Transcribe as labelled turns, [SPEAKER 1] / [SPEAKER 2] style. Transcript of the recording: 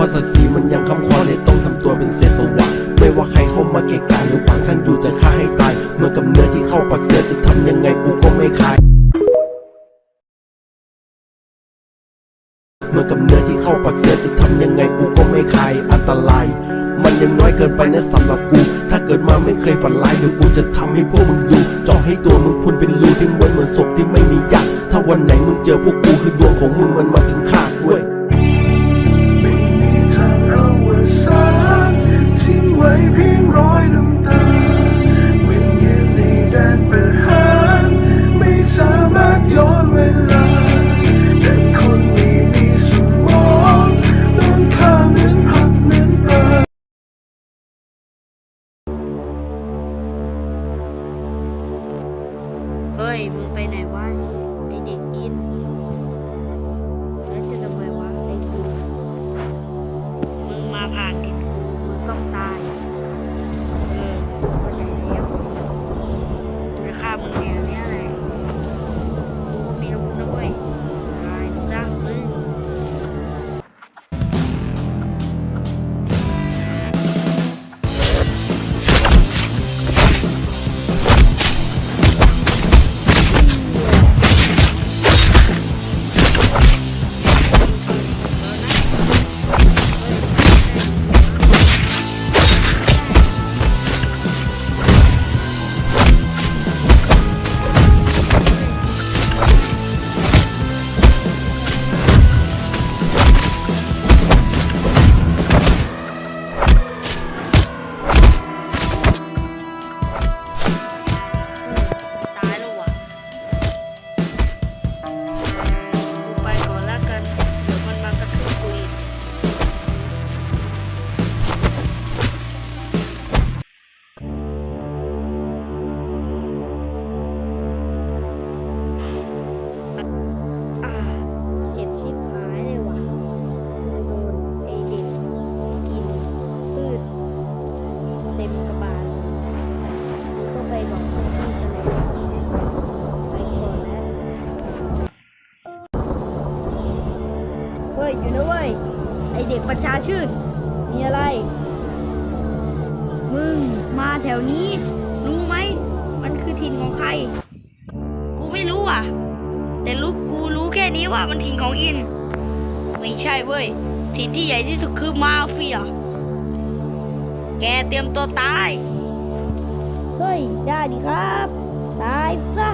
[SPEAKER 1] พราะศักดิ์ศรีมันยังคำขวรเลยต้องทำตัวเป็นเศสวะไม่ว่าใครเข้ามาเกะกะหรือขวางทางอยู่จะฆ่าให้ตายเหมือนกับเนื้อที่เข้าปากเสือจะทำยังไงกูก็
[SPEAKER 2] ไม่ขายเหมือนกับเนื้อที่เข้าปากเสือจะทำยังไงกูก็ไม่ขายอันตราย มันยังน้อยเกินไปนะสำหรับกู ถ้า
[SPEAKER 3] เกิดมาไม่เคยฝันร้ายเดี๋ยวกูจะทำให้พวกมึงอยู่จ่อให้ตัวมึงพุนเป็นรูทิ้งไว้เหมือนศพที่ไม่มียักถ้าวันไหนมึงเจอพวกกูคือดวงของมึงมันมาถึงข้าด้วย ยมึงไปไหนวะไอเด็กอินแล้วจะทำไมวะไอกูมึงมาผ่านดินกูมึงต้องตายเออ กประชาชื่น มีอะไร มึงมาแถวนี้ รู้ไหม มันคือถิ่นของใคร กูไม่รู้อะ แต่รู้กูรู้แค่นี้ว่ามันถิ่นของอิน ไม่ใช่เว้ย ถิ่นที่ใหญ่ที่สุดคือมาเฟีย แกเตรียมตัวตาย เฮ้ย ได้ดิครับ ตายซะ